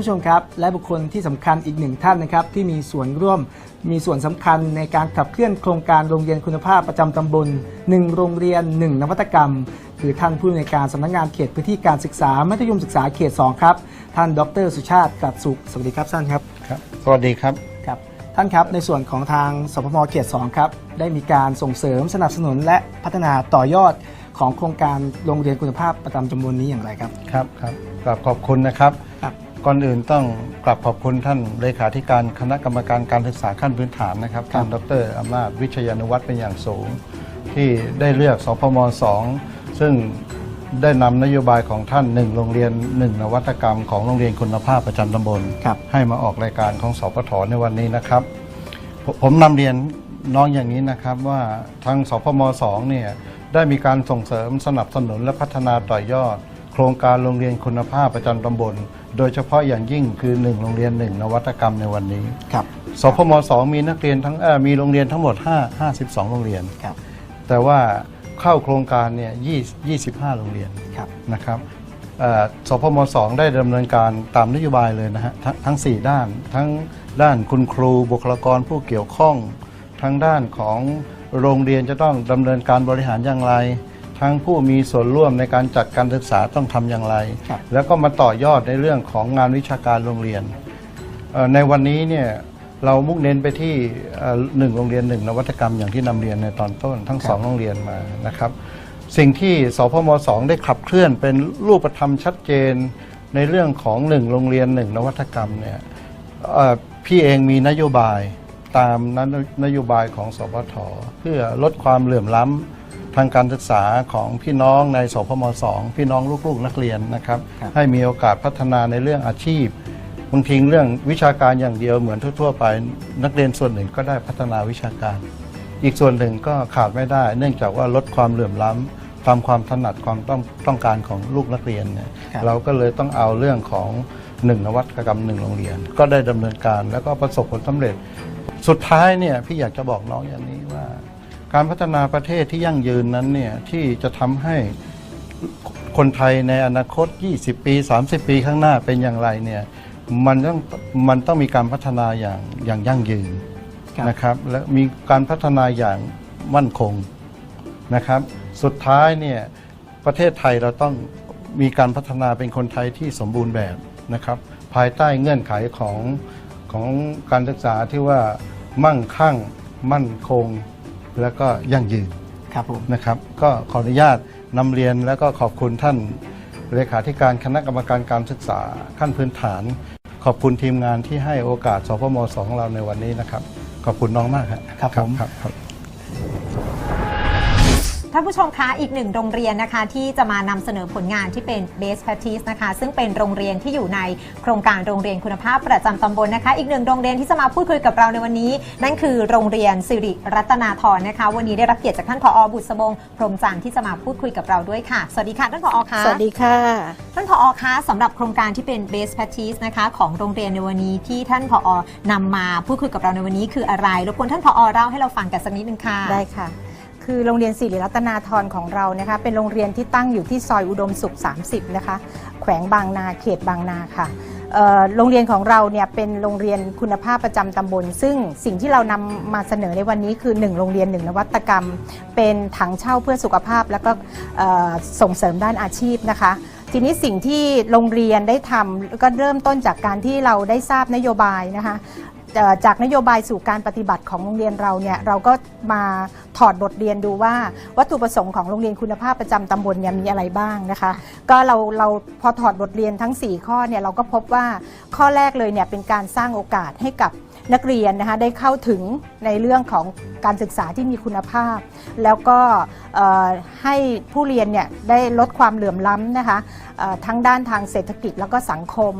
ผู้ชมครับ และบุคคลที่สำคัญอีกหนึ่งท่านนะครับ ที่มีส่วนร่วมมีส่วนสำคัญในการขับเคลื่อนโครงการโรงเรียนคุณภาพประจำตำบล 1 โรงเรียน 1 นวัตกรรม คือท่านผู้อำนวยการสำนักงานเขตพื้นที่การศึกษามัธยมศึกษาเขต 2 ครับ ท่านดร สุชาติกัดสุข สวัสดีครับท่านครับครับ สวัสดีครับครับ ท่านครับในส่วนของทางสพมเขต 2 ครับ ได้มีการส่งเสริมสนับสนุนและพัฒนาต่อยอดของโครงการโรงเรียนคุณภาพประจำตำบลนี้อย่างไรครับ ครับครับกราบขอบคุณนะครับครับ ก่อนอื่นต้องกราบขอบคุณท่านเลขาธิการคณะกรรมการการศึกษาขั้นพื้นฐานนะครับท่านดรอำนาจวิชยานุวัฒน์เป็นอย่างสูง ที่ได้เลือกสพม2ซึ่งได้นำนโยบายของท่าน1โรงเรียน1นวัตกรรมของโรงเรียนคุณภาพประจำตำบลครับให้มาออกรายการของสปทในวันนี้นะครับผมผมนำเรียนน้องอย่างนี้นะครับว่าทางสพม2เนี่ยได้มีการส่งเสริมสนับสนุนและพัฒนาต่อยอด โครงการโรงเรียนคุณภาพประจำตำบล โดยเฉพาะอย่างยิ่งคือ 1 โรงเรียน 1 นวัตกรรมในวันนี้ครับ สพม2มีนักเรียนทั้งเอ่อมีโรงเรียนทั้งหมด 5 52 โรงเรียน ครับ แต่ว่าเข้าโครงการเนี่ย20 25 โรงเรียนครับ นะครับเอ่อสพม2ได้ดำเนินการตามนโยบายเลยนะฮะทั้งทั้ง 4 ด้าน ทั้งด้านคุณครูบุคลากรผู้เกี่ยวข้อง ทั้งด้านของโรงเรียนจะต้องดำเนินการบริหารอย่างไร ทั้งผู้มีส่วนร่วมในการจัดการศึกษาต้องทำอย่างไร ครับแล้วก็มาต่อยอดในเรื่องของงานวิชาการโรงเรียนเอ่อในวันนี้เนี่ยเรามุ่งเน้นไปที่เอ่อหนึ่งโรงเรียนหนึ่งนวัตกรรมอย่างที่นำเรียนในตอนต้น ทั้งสองโรงเรียนมานะครับ สิ่งที่สพม2ได้ขับเคลื่อนเป็นรูปธรรมชัดเจนในเรื่องของหนึ่งโรงเรียนหนึ่งนวัตกรรมเนี่ย เอ่อพี่เองมีนโยบายตามนนโยบายของสพทเพื่อลดความเหลื่อมล้ำ ทางการศึกษาของพี่น้องในสพม2พี่น้องลูกๆนักเรียนนะครับครับ ให้มีโอกาสพัฒนาในเรื่องอาชีพบางทีเรื่องวิชาการอย่างเดียวเหมือนทั่วๆไป นักเรียนส่วนหนึ่งก็ได้พัฒนาวิชาการ อีกส่วนหนึ่งก็ขาดไม่ได้ เนื่องจากว่าลดความเหลื่อมล้ำตามความถนัดความต้องต้องการของลูกนักเรียนเนี่ยครับเราก็เลยต้องเอาเรื่องของหนึ่งนวัตกรรมหนึ่งโรงเรียน ก็ได้ดำเนินการแล้วก็ประสบผลสำเร็จ สุดท้ายเนี่ยพี่อยากจะบอกน้องอย่างนี้ว่า การพัฒนาประเทศที่ยั่งยืนนั้นเนี่ยที่จะทำให้คนไทยในอนาคต 20 ปี 30 ปีข้างหน้าเป็นอย่างไรเนี่ยมันต้องมันต้องมีการพัฒนาอย่างอย่างยั่งยืนครับ นะครับ และมีการพัฒนาอย่างมั่นคงนะครับ สุดท้ายเนี่ยประเทศไทยเราต้องมีการพัฒนาเป็นคนไทยที่สมบูรณ์แบบนะครับ ภายใต้เงื่อนไขของของการศึกษาที่ว่ามั่งคั่ง มั่นคง แล้วก็ยั่งยืนครับผมนะครับ ก็ขออนุญาตนำเรียนแล้วก็ขอบคุณท่านเลขาธิการคณะกรรมการการศึกษาขั้นพื้นฐาน ขอบคุณทีมงานที่ให้โอกาสสพมสของเราในวันนี้นะครับ ขอบคุณน้องมากครับครับผมครับครับท่านผู้ชมคะอีกหนึ่งโรงเรียนนะคะ ที่จะมานำเสนอผลงานที่เป็น Best Practice นะคะ ซึ่งเป็นโรงเรียนที่อยู่ในโครงการโรงเรียนคุณภาพประจำตำบลนะคะ อีกหนึ่งโรงเรียนที่จะมาพูดคุยกับเราในวันนี้ นั่นคือโรงเรียนสิริรัตนาธรนะคะ วันนี้ได้รับเกียรติจากท่านผอบุษบงพรหมจันทร์ที่จะมาพูดคุยกับเราด้วยค่ะ สวัสดีค่ะท่านผอคะสวัสดีค่ะท่านผอคะสำหรับโครงการที่เป็น Best Practice นะคะของโรงเรียนในวันนี้ที่ท่านผอนำมาพูดคุยกับเราในวันนี้คืออะไรรบกวนท่านผอเล่าให้เราฟังกันสักนิดนึงค่ะได้ค่ะ คือโรงเรียนสิริรัตนาธรของเรานะคะ เป็นโรงเรียนที่ตั้งอยู่ที่ซอยอุดมสุข 30 นะคะ แขวงบางนาเขตบางนาค่ะโรงเรียนของเราเนี่ยเป็นโรงเรียนคุณภาพประจำตำบล ซึ่งสิ่งที่เรานำมาเสนอในวันนี้คือ 1 โรงเรียน 1 นวัตกรรม เป็นถังเช่าเพื่อสุขภาพ แล้วก็ส่งเสริมด้านอาชีพนะคะ ทีนี้สิ่งที่โรงเรียนได้ทำก็เริ่มต้นจากการที่เราได้ทราบนโยบายนะคะ จากนโยบายสู่การปฏิบัติของโรงเรียนเราเนี่ยเราก็มาถอดบทเรียนดูว่า วัตถุประสงค์ของโรงเรียนคุณภาพประจำตำบลเนี่ยมีอะไรบ้างนะคะ ก็เราเราพอถอดบทเรียนทั้ง 4 ข้อเนี่ยเราก็พบว่าข้อแรกเลยเนี่ยเป็นการสร้างโอกาสให้กับ นักเรียนนะคะได้เข้าถึงในเรื่องของการศึกษาที่มีคุณภาพ แล้วก็ให้ผู้เรียนเนี่ยได้ลดความเหลื่อมล้ำนะคะทั้งด้านทางเศรษฐกิจแล้วก็สังคม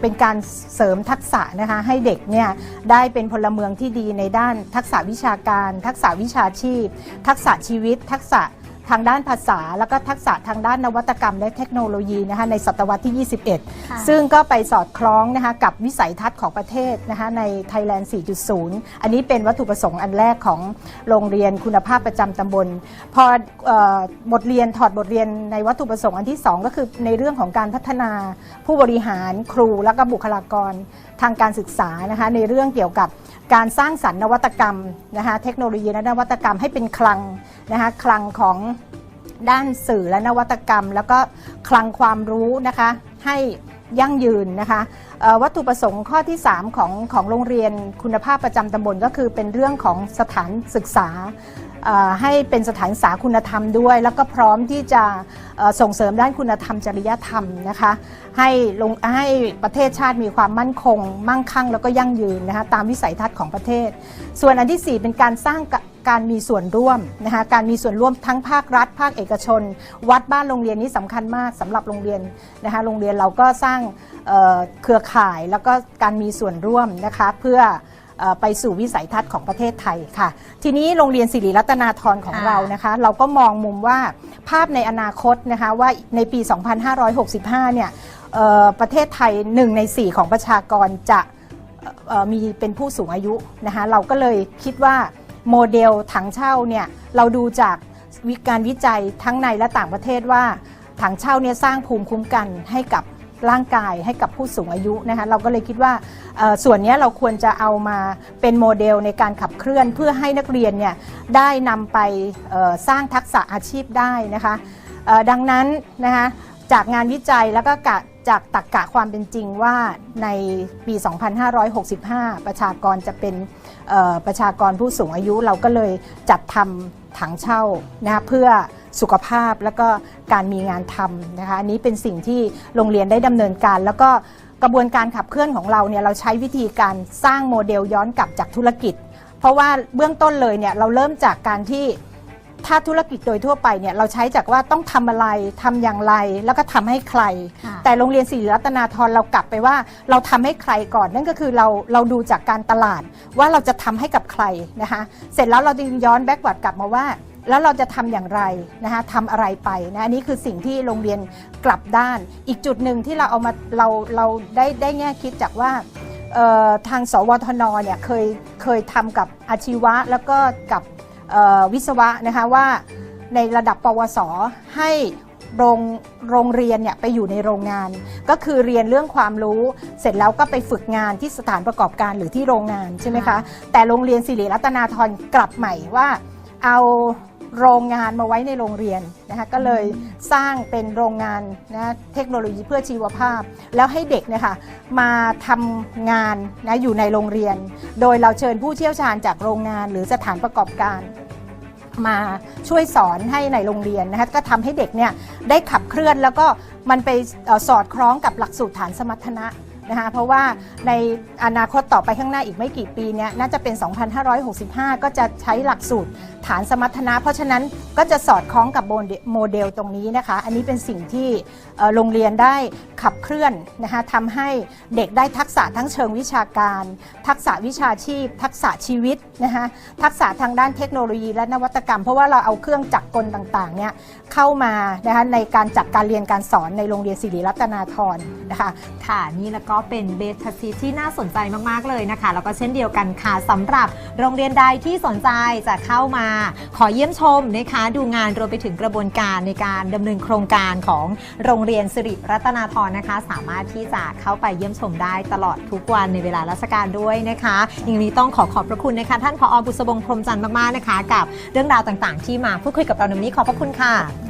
เป็นการเสริมทักษะนะคะให้เด็กเนี่ยได้เป็นพลเมืองที่ดีในด้านทักษะวิชาการ ทักษะวิชาชีพ ทักษะชีวิต ทักษะ ทางด้านภาษา แล้วก็ทักษะทางด้านนวัตกรรมและเทคโนโลยีนะคะในศตวรรษที่ค่ะ21 ซึ่งก็ไปสอดคล้องนะคะกับวิสัยทัศน์ของประเทศนะคะใน Thailand 4.0 อันนี้เป็นวัตถุประสงค์อันแรกของโรงเรียนคุณภาพประจำตำบลพอเอ่อบทเรียนถอดบทเรียนในวัตถุประสงค์อันที่ 2 ก็คือในเรื่องของการพัฒนาผู้บริหารครูและก็บุคลากรทางการศึกษานะคะในเรื่องเกี่ยวกับ การสร้างสรรค์นวัตกรรมนะคะเทคโนโลยีและนวัตกรรมให้เป็นคลังนะคะคลังของด้านสื่อและนวัตกรรม แล้วก็คลังความรู้นะคะให้ ยั่งยืนนะคะวัตถุประสงค์ข้อที่ 3 ของของโรงเรียนคุณภาพประจำตำบลก็คือเป็นเรื่องของสถานศึกษาให้เป็นสถานศึกษาคุณธรรมด้วย แล้วก็พร้อมที่จะส่งเสริมด้านคุณธรรมจริยธรรมนะคะให้ลงให้ประเทศชาติมีความมั่นคง มั่งคั่งแล้วก็ยั่งยืนนะคะตามวิสัยทัศน์ของประเทศ ส่วนอันที่ 4 เป็นการสร้าง กะการมีส่วนร่วมนะคะการมีส่วนร่วมทั้งภาครัฐ ภาคเอกชน วัดบ้านโรงเรียนนี้สำคัญมากสำหรับโรงเรียนนะคะโรงเรียนเราก็สร้างเอ่อเครือข่ายแล้วก็การมีส่วนร่วมนะคะเพื่อเอ่อไปสู่วิสัยทัศน์ของประเทศไทยค่ะ ทีนี้โรงเรียนศิริรัตนาธรของค่ะเรานะคะ เราก็มองมุมว่าภาพในอนาคตนะคะว่าในปี 2565 เนี่ยเอ่อประเทศไทย 1 ใน 4 ของประชากรจะเอ่อมีเป็นผู้สูงอายุนะคะเราก็เลยคิดว่า โมเดลถังเช่าเนี่ยเราดูจากวิการวิจัยทั้งในและต่างประเทศว่าถังเช่าเนี่ยสร้างภูมิคุ้มกันให้กับร่างกายให้กับผู้สูงอายุนะคะเราก็เลยคิดว่าส่วนนี้เราควรจะเอามาเป็นโมเดลในการขับเคลื่อนเพื่อให้นักเรียนเนี่ยได้นำไปสร้างทักษะอาชีพได้นะคะดังนั้นนะคะจากงานวิจัยแล้วก็กะ จากตักกะความเป็นจริงว่าในปี 2565 ประชากรจะเป็นประชากรผู้สูงอายุเราก็เลยจัดทำถังเช่านะคะเพื่อสุขภาพแล้วก็การมีงานทำนะคะอันนี้เป็นสิ่งที่โรงเรียนได้ดำเนินการ แล้วก็กระบวนการขับเคลื่อนของเราเนี่ยเราใช้วิธีการสร้างโมเดลย้อนกลับจากธุรกิจ เพราะว่าเบื้องต้นเลยเนี่ยเราเริ่มจากการที่ ถ้าธุรกิจโดยทั่วไปเนี่ยเราใช้จากว่าต้องทำอะไรทำอย่างไรแล้วก็ทำให้ใคร ค่ะ แต่โรงเรียนศิริรัตนาธรเรากลับไปว่าเราทำให้ใครก่อน นั่นก็คือเราเราดูจากการตลาดว่าเราจะทำให้กับใครนะคะ เสร็จแล้วเราจึงย้อนแบ็กวัดกลับมาว่า แล้วเราจะทำอย่างไรนะคะทำอะไรไปนะอันนี้คือสิ่งที่โรงเรียนกลับด้าน อีกจุดหนึ่งที่เราเอามาเราเราได้ได้แง่คิดจากว่า เอ่อทางสวทนเนี่ยเคยเคยทำกับอาชีวะแล้วก็กับเอ่อ วิศวะนะคะว่าในระดับปวส ให้โรงโรงเรียนเนี่ยไปอยู่ในโรงงาน ก็คือเรียนเรื่องความรู้ เสร็จแล้วก็ไปฝึกงานที่สถานประกอบการหรือที่โรงงานใช่ไหมคะแต่โรงเรียนสิริรัตนาธรกลับใหม่ว่าเอาโรงงานมาไว้ในโรงเรียนนะคะก็เลยสร้างเป็นโรงงานนะเทคโนโลยีเพื่อชีวภาพ แล้วให้เด็กเนี่ยค่ะมาทำงานนะอยู่ในโรงเรียน โดยเราเชิญผู้เชี่ยวชาญจากโรงงานหรือสถานประกอบการ มาช่วยสอนให้ในโรงเรียนนะคะก็ทำให้เด็กเนี่ยได้ขับเคลื่อนแล้วก็มันไปเอ่อสอดคล้องกับหลักสูตรฐานสมรรถนะ นะคะเพราะว่าในอนาคตต่อไปข้างหน้าอีกไม่กี่ปีเนี่ยน่าจะเป็น 2565 ก็จะใช้หลักสูตรฐานสมรรถนะ เพราะฉะนั้นก็จะสอดคล้องกับโมเดลตรงนี้นะคะ อันนี้เป็นสิ่งที่โรงเรียนได้ขับเคลื่อนนะคะทำให้เด็กได้ทักษะทั้งเชิงวิชาการ ทักษะวิชาชีพ ทักษะชีวิตนะคะทักษะทางด้านเทคโนโลยีและนวัตกรรม เพราะว่าเราเอาเครื่องจักรกลต่างๆเนี่ยเข้ามานะคะในการจัดการเรียนการสอนในโรงเรียนศิริรัตนาธรนะคะค่ะนี่แล้วก็็เป็นเบสทัสซีที่น่าสนใจมากๆเลยนะคะ แล้วก็เช่นเดียวกันค่ะสำหรับโรงเรียนใดที่สนใจจะเข้ามาขอเยี่ยมชมนะคะ ดูงานรวมไปถึงกระบวนการในการดำเนินโครงการของโรงเรียนสิริรัตนาธรนะคะ สามารถที่จะเข้าไปเยี่ยมชมได้ตลอดทุกวันในเวลาราชการด้วยนะคะอย่างนี้ต้องขอขอบพระคุณนะคะ ท่านผอบุษบงพรมจันทร์มากๆนะคะ กับเรื่องราวต่างๆ ที่มาพูดคุยกับเราในวันนี้ขอบพระคุณค่ะ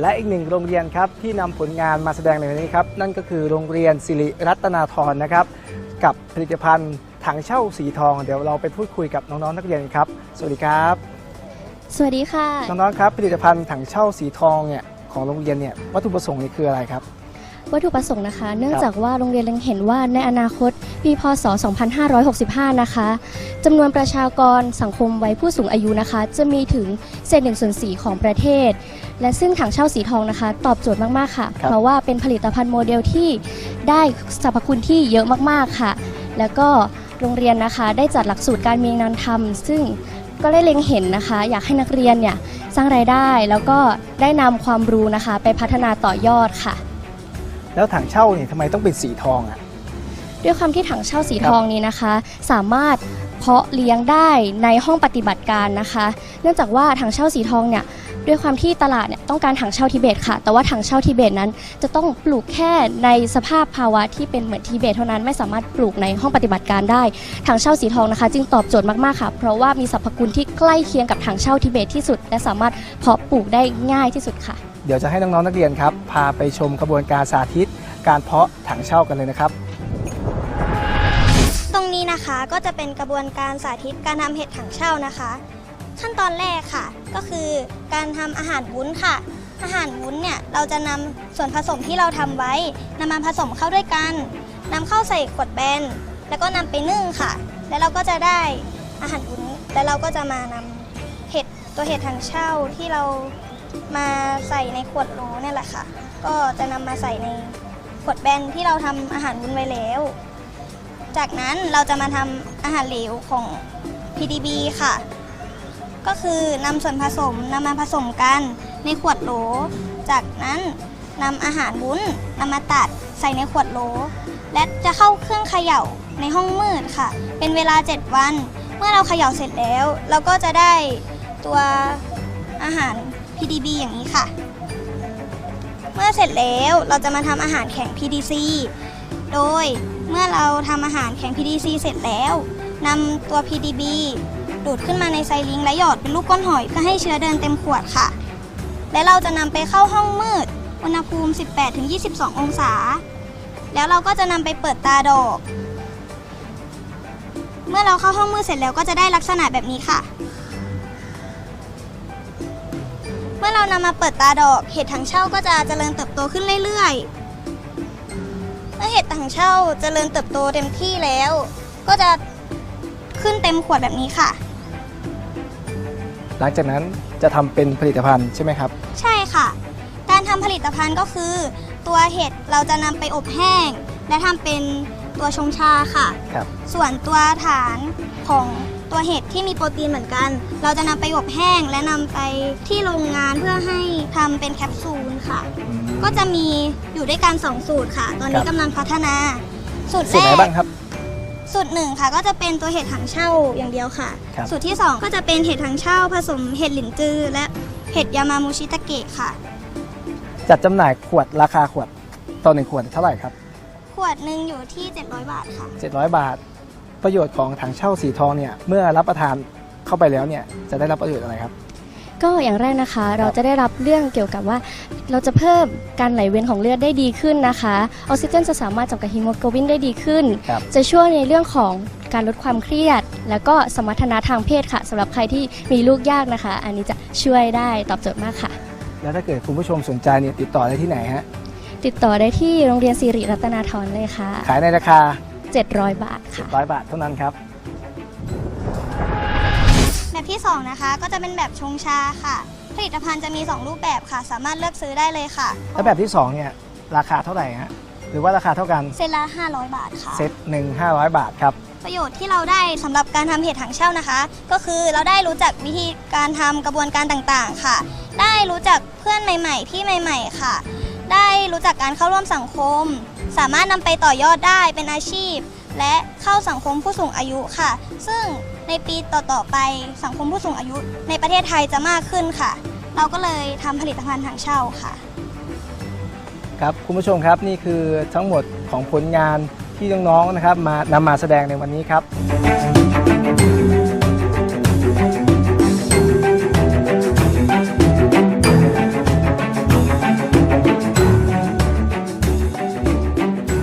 และอีกหนึ่งโรงเรียนครับที่นำผลงานมาแสดงในวันนี้ครับนั่นก็คือโรงเรียนสิริรัตนาธรนะครับ กับผลิตภัณฑ์ถังเช่าสีทอง เดี๋ยวเราไปพูดคุยกับน้องๆนักเรียนครับ สวัสดีครับ สวัสดีค่ะน้องๆครับผลิตภัณฑ์ถังเช่าสีทองเนี่ยของโรงเรียนเนี่ยวัตถุประสงค์นี่คืออะไรครับวัตถุประสงค์นะคะ เนื่องจากว่าโรงเรียนเล็งเห็นว่าในอนาคตปีพศ 2565 นะคะจำนวนประชากรสังคมวัยผู้สูงอายุนะคะ จะมีถึงเศษหนึ่งส่วนสี่ของประเทศ และซึ่งถังเช่าสีทองนะคะ ตอบโจทย์มากๆค่ะ ครับ เพราะว่าเป็นผลิตภัณฑ์โมเดลที่ได้สรรพคุณที่เยอะมากๆค่ะ แล้วก็โรงเรียนนะคะได้จัดหลักสูตรการมีงานทำซึ่งก็ได้เล็งเห็นนะคะ อยากให้นักเรียนเนี่ยสร้างรายได้ แล้วก็ได้นำความรู้นะคะ ไปพัฒนาต่อยอดค่ะ แล้วถังเช่าเนี่ยทำไมต้องเป็นสีทองอะ ด้วยความที่ถังเช่าสีครับทองนี้นะคะ สามารถ เพาะเลี้ยงได้ในห้องปฏิบัติการนะคะ เนื่องจากว่าถังเช่าสีทองเนี่ยด้วยความที่ตลาดเนี่ยต้องการถังเช่าทิเบตค่ะ แต่ว่าถังเช่าทิเบตนั้น จะต้องปลูกแค่ในสภาพภาวะที่เป็นเหมือนทิเบตเท่านั้นไม่สามารถปลูกในห้องปฏิบัติการได้ถังเช่าสีทองนะคะ จึงตอบโจทย์มากๆค่ะ เพราะว่ามีสรรพคุณที่ใกล้เคียงกับถังเช่าทิเบตที่สุด และสามารถเพาะปลูกได้ง่ายที่สุดค่ะ เดี๋ยวจะให้น้องๆนักเรียนครับพาไปชมกระบวนการสาธิต การเพาะถังเช่ากันเลยนะครับ นี้นะคะก็จะเป็นกระบวนการสาธิตการทำเห็ดถังเช่านะคะ ขั้นตอนแรกค่ะ ก็คือการทำอาหารวุ้นค่ะ อาหารวุ้นเนี่ยเราจะนำส่วนผสมที่เราทำไว้นำมาผสมเข้าด้วยกันนำเข้าใส่ขวดแบนแล้วก็นำไปนึ่งค่ะ แล้วเราก็จะได้อาหารวุ้นแล้วเราก็จะมานำเห็ดตัวเห็ดถังเช่าที่เรามาใส่ในขวดโหลนี่แหละค่ะ ก็จะนำมาใส่ในขวดแบนที่เราทำอาหารวุ้นไว้แล้ว จากนั้นเราจะมาทำอาหารเหลวของ PDB ค่ะ ก็คือนำส่วนผสมนำมาผสมกันในขวดโหล จากนั้นนำอาหารวุ้นนำมาตัดใส่ในขวดโหล และจะเข้าเครื่องเขย่าในห้องมืดค่ะ เป็นเวลา 7 วัน เมื่อเราเขย่าเสร็จแล้ว เราก็จะได้ตัวอาหาร PDB อย่างนี้ค่ะ เมื่อเสร็จแล้วเราจะมาทำอาหารแข็ง PDC โดยเมื่อเราทำอาหารแข็ง PDC เสร็จแล้วนำตัว PDB ดูดขึ้นมาในไซลิงและหยอดเป็นลูกก้อนหอยเพื่อให้เชื้อเดินเต็มขวดค่ะ และเราจะนำไปเข้าห้องมืด อุณหภูมิ 18-22 องศา แล้วเราก็จะนำไปเปิดตาดอก เมื่อเราเข้าห้องมืดเสร็จแล้วก็จะได้ลักษณะแบบนี้ค่ะ เมื่อเรานำมาเปิดตาดอก เห็ดถังเช่าก็จะเจริญเติบโตขึ้นเรื่อยๆ เมื่อเห็ดถังเช่าเจริญเติบโตเต็มที่แล้ว ก็จะขึ้นเต็มขวดแบบนี้ค่ะ หลังจากนั้นจะทำเป็นผลิตภัณฑ์ใช่ไหมครับ ใช่ค่ะ การทำผลิตภัณฑ์ก็คือ ตัวเห็ดเราจะนำไปอบแห้ง และทำเป็นตัวชงชาค่ะ ครับ ส่วนตัวฐานของ ตัวเห็ดที่มีโปรตีนเหมือนกัน เราจะนำไปอบแห้งและนำไปที่โรงงานเพื่อให้ทำเป็นแคปซูลค่ะ ก็จะมีอยู่ด้วยกันสองสูตรค่ะ ตอนนี้ครับ กำลังพัฒนา สูตรสูตรแรไหนก บ้างครับ สูตรหนึ่งค่ะก็จะเป็นตัวเห็ดถังเช่าอย่างเดียวค่ะ ครับ สูตรที่2ก็จะเป็นเห็ดถังเช่าผสมเห็ดหลินจือ และเห็ดยามามูชิตะเกะค่ะ จัดจำหน่ายขวดราคาขวดต่อหนึ่งขวดเท่าไหร่ครับ ขวดหนึ่งอยู่ที่ 700 บาทค่ะ 700 บาท ประโยชน์ของถังเช่าสีทองเนี่ยเมื่อรับประทานเข้าไปแล้วเนี่ยจะได้รับประโยชน์อะไรครับ ก็อย่างแรกนะคะเราจะได้รับเรื่องเกี่ยวกับว่า เราจะเพิ่มการไหลเวียนของเลือดได้ดีขึ้นนะคะออกซิเจนจะสามารถจับกับฮีโมโกลบินได้ดีขึ้น ครับ จะช่วยในเรื่องของการลดความเครียด แล้วก็สมรรถนะทางเพศค่ะสำหรับใครที่มีลูกยากนะคะ อันนี้จะช่วยได้ตอบโจทย์มากค่ะ แล้วถ้าเกิดคุณผู้ชมสนใจเนี่ยติดต่อได้ที่ไหนฮะติดต่อได้ที่โรงเรียนสิริรัตนาธรเลยค่ะ ขายในราคา 700 บาทค่ะ100บาทเท่านั้นครับ แบบที่ 2 นะคะ ก็จะเป็นแบบชงชาค่ะ ผลิตภัณฑ์จะมี 2 รูปแบบค่ะ สามารถเลือกซื้อได้เลยค่ะแล้วแบบที่2เนี่ยราคาเท่าไหร่ฮะหรือว่าราคาเท่ากันเซตละ500 บาทค่ะ เซตหนึ่ง500บาทครับ ประโยชน์ที่เราได้สำหรับการทำเห็ดถังเช่านะคะ ก็คือเราได้รู้จักวิธีการทำกระบวนการต่างๆค่ะ ได้รู้จักเพื่อนใหม่ๆที่ใหม่ ๆ ค่ะ ได้รู้จักการเข้าร่วมสังคม สามารถนำไปต่อยอดได้เป็นอาชีพ และเข้าสังคมผู้สูงอายุค่ะ ซึ่งในปีต่อๆไปสังคมผู้สูงอายุ ในประเทศไทยจะมากขึ้นค่ะ เราก็เลยทำผลิตภัณฑ์ทางเช่าค่ะ ครับคุณผู้ชมครับนี่คือทั้งหมดของผลงานที่น้องๆนะครับมานำมาแสดงในวันนี้ครับ